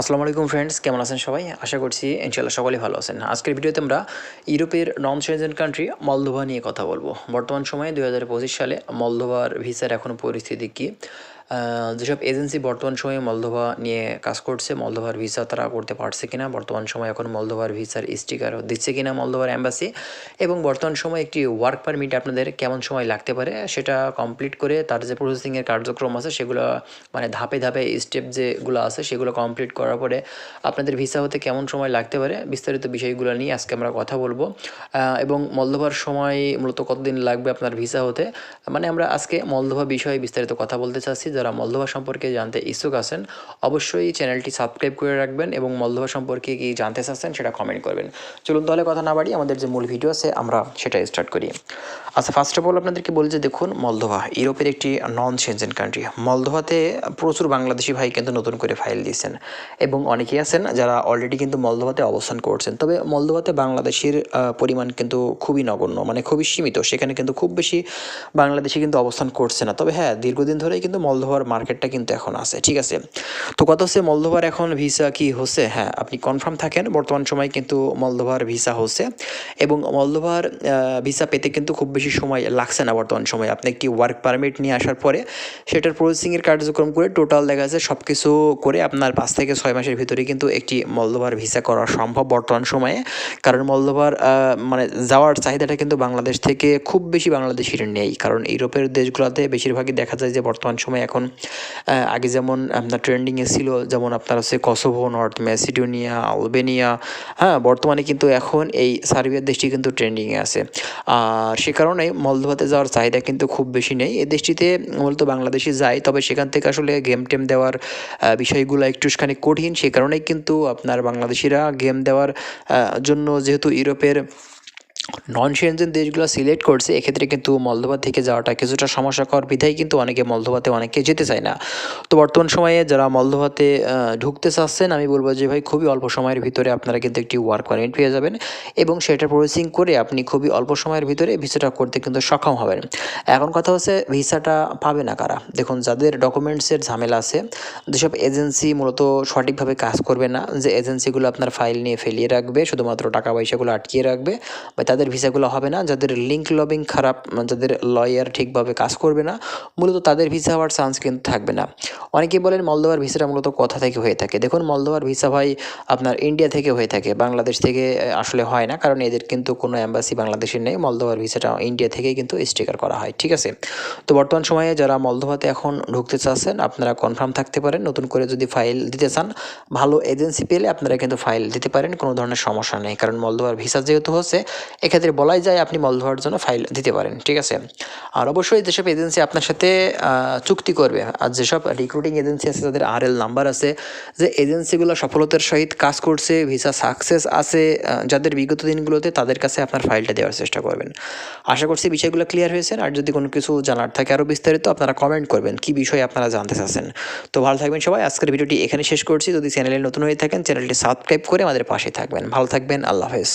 আসসালামু আলাইকুম ফ্রেন্ডস কেমন আছেন সবাই? আশা করছি ইনশাল্লাহ সকলেই ভালো আছেন। আজকের ভিডিওতে আমরা ইউরোপের নন সেনজেন কান্ট্রি মলদোভা নিয়ে কথা বলব। বর্তমান সময়ে দুই হাজার পঁচিশ সালে মলদোভার ভিসার এখন পরিস্থিতি কী? যেসব এজেন্সি বর্তমান সময়ে মলদোভা নিয়ে কাজ করছে, মলদোভার ভিসা তারা করতে পারছে কিনা, বর্তমান সময়ে এখন মলদোভার ভিসার স্টিকার দিচ্ছে কিনা মলদোভার অ্যাম্বাসি এবং বর্তমান সময়ে একটি ওয়ার্ক পারমিট আপনাদের কেমন সময় লাগতে পারে সেটা কমপ্লিট করে তার যে প্রসেসিংয়ের কার্যক্রম আছে, সেগুলো মানে ধাপে ধাপে স্টেপ যেগুলো আছে সেগুলো কমপ্লিট করার পরে আপনাদের ভিসা হতে কেমন সময় লাগতে পারে বিস্তারিত বিষয়গুলো নিয়ে আজকে আমরা কথা বলব। এবং মলদোভার সময় মূলত কতদিন লাগবে আপনার ভিসা হতে? মানে আমরা আজকে মলদোভা বিষয়ে বিস্তারিত কথা বলতে চাচ্ছি যারা মলদোভা সম্পর্কে জানতে ইচ্ছুক আছেন, অবশ্যই চ্যানেলটি সাবস্ক্রাইব করে রাখবেন এবং মলদোভা সম্পর্কে কি জানতে চাচ্ছেন সেটা কমেন্ট করবেন। চলুন তাহলে কথা না বাড়ি, আমাদের যে মূল ভিডিও আছে, আমরা সেটা স্টার্ট করি। আচ্ছা ফার্স্ট অফ অল আপনাদেরকে বলি যে দেখুন, মলদোভা ইউরোপের একটি নন সেনজেন কান্ট্রি মলদোভাতে প্রচুর বাংলাদেশি ভাই কিন্তু নতুন করে ফাইল দিয়েছেন এবং অনেকেই আছেন যারা অলরেডি কিন্তু মলদোভাতে অবস্থান করছেন। তবে মলদোভাতে বাংলাদেশের পরিমাণ কিন্তু খুবই নগণ্য মানে খুবই সীমিত। সেখানে কিন্তু খুব বেশি বাংলাদেশি কিন্তু অবস্থান করছে না। তবে হ্যাঁ দীর্ঘদিন ধরেই কিন্তু মলদোভার মার্কেটটা কিন্তু এখন আছে, ঠিক আছে? তো কত হচ্ছে? মলদোভার এখন ভিসা কি হচ্ছে? হ্যাঁ আপনি কনফার্ম থাকেন, বর্তমান সময় কিন্তু মলদোভার ভিসা হচ্ছে। এবং মলদোভার ভিসা পেতে কিন্তু খুব বেশি সময় লাগছে না বর্তমান সময়। আপনি একটি ওয়ার্ক পারমিট নিয়ে আসার পরে সেটার প্রসেসিংয়ের কার্যক্রম করে টোটাল দেখা যাচ্ছে সব কিছু করে আপনার পাঁচ থেকে ছয় মাসের ভিতরে কিন্তু একটি মলদোভার ভিসা করা সম্ভব বর্তমান সময়ে। কারণ মলদোভার মানে যাওয়ার চাহিদাটা কিন্তু বাংলাদেশ থেকে খুব বেশি বাংলাদেশির নেই। কারণ ইউরোপের দেশগুলোতে বেশিরভাগই দেখা যায় যে বর্তমান সময়ে এখন আগে যেমন আপনার ট্রেন্ডিংয়ে ছিল, যেমন আপনার হচ্ছে কসোভো নর্থ ম্যাসিডোনিয়া আলবেনিয়া হ্যাঁ বর্তমানে কিন্তু এখন এই সার্বিয়ার দেশটি কিন্তু ট্রেন্ডিংয়ে আছে। আর সে কারণে মলদোভাতে যাওয়ার চাহিদা কিন্তু খুব বেশি নেই। এই দেশটিতে মূলত বাংলাদেশি যায়, তবে সেখান থেকে আসলে গেম টেম দেওয়ার বিষয়গুলো একটুখানি কঠিন। সে কারণেই কিন্তু আপনার বাংলাদেশিরা গেম দেওয়ার জন্য যেহেতু ইউরোপের নন সেনজেন দেশগুলো সিলেক্ট করছে, এক্ষেত্রে কিন্তু মলদোভা থেকে যাওয়াটা কিছুটা সমস্যাকর বিধায় কিন্তু অনেকে মলদোভাতে অনেকে যেতে চায় না। তো বর্তমান সময়ে যারা মলদোভাতে ঢুকতে চাচ্ছেন, আমি বলব যে ভাই খুবই অল্প সময়ের ভিতরে আপনারা কিন্তু একটি ওয়ার্ক পারমিট পেয়ে যাবেন এবং সেটা প্রসেসিং করে আপনি খুবই অল্প সময়ের ভিতরে ভিসাটা করতে কিন্তু সক্ষম হবেন। এখন কথা হচ্ছে ভিসাটা পাবে না কারা? দেখুন, যাদের ডকুমেন্টসের ঝামেলা আছে, যেসব এজেন্সি মূলত সঠিকভাবে কাজ করবে না, যে এজেন্সিগুলো আপনার ফাইল নিয়ে ফেলিয়ে রাখবে, শুধুমাত্র টাকা পয়সাগুলো আটকিয়ে রাখবে, বা তাদের ভিসাগুলো হবে না, যাদের লিঙ্ক লবিং খারাপ, যাদের লয়ার ঠিকভাবে কাজ করবে না, মূলত তাদের ভিসা হওয়ার চান্স কিন্তু থাকবে না। অনেকেই বলেন মলদোয়ার ভিসাটা মূলত কথা থেকে হয়ে থাকে। দেখুন মলদোয়ার ভিসা ভাই আপনার ইন্ডিয়া থেকে হয়ে থাকে, বাংলাদেশ থেকে আসলে হয় না, কারণ এদের কিন্তু কোনো অ্যাম্বাসি বাংলাদেশের নেই মলদোয়ার ভিসাটা ইন্ডিয়া থেকেই কিন্তু স্টিকার করা হয়, ঠিক আছে? তো বর্তমান সময়ে যারা মলদোয়াতে এখন ঢুকতে চাচ্ছেন, আপনারা কনফার্ম থাকতে পারেন, নতুন করে যদি ফাইল দিতে চান, ভালো এজেন্সি পেলে আপনারা কিন্তু ফাইল দিতে পারেন, কোনো ধরনের সমস্যা নেই, কারণ মলদোয়ার ভিসা যেহেতু হচ্ছে এক্ষেত্রে বলাই যায় আপনি মলদোয়ার জন্য ফাইল দিতে পারেন, ঠিক আছে? আর অবশ্যই যেসব এজেন্সি আপনার সাথে চুক্তি করবে, আর যেসব রিক্রুটিং এজেন্সি আছে তাদের আর এল নাম্বার আছে, যে এজেন্সিগুলো সফলতার সহিত কাজ করছে ভিসা সাকসেস আছে যাদের বিগত দিনগুলোতে তাদের কাছে আপনার ফাইলটা দেওয়ার চেষ্টা করবেন। আশা করছি বিষয়গুলো ক্লিয়ার হয়েছে, আর যদি কোনো কিছু জানার থাকে আরও বিস্তারিত, আপনারা কমেন্ট করবেন, কি বিষয়ে আপনারা জানতে চাচ্ছেন। তো ভালো থাকবেন সবাই, আজকের ভিডিওটি এখানে শেষ করছি। যদি চ্যানেলে নতুন হয়ে থাকেন চ্যানেলটি সাবস্ক্রাইব করে আমাদের পাশে থাকবেন। ভালো থাকবেন, আল্লাহ হাফেজ।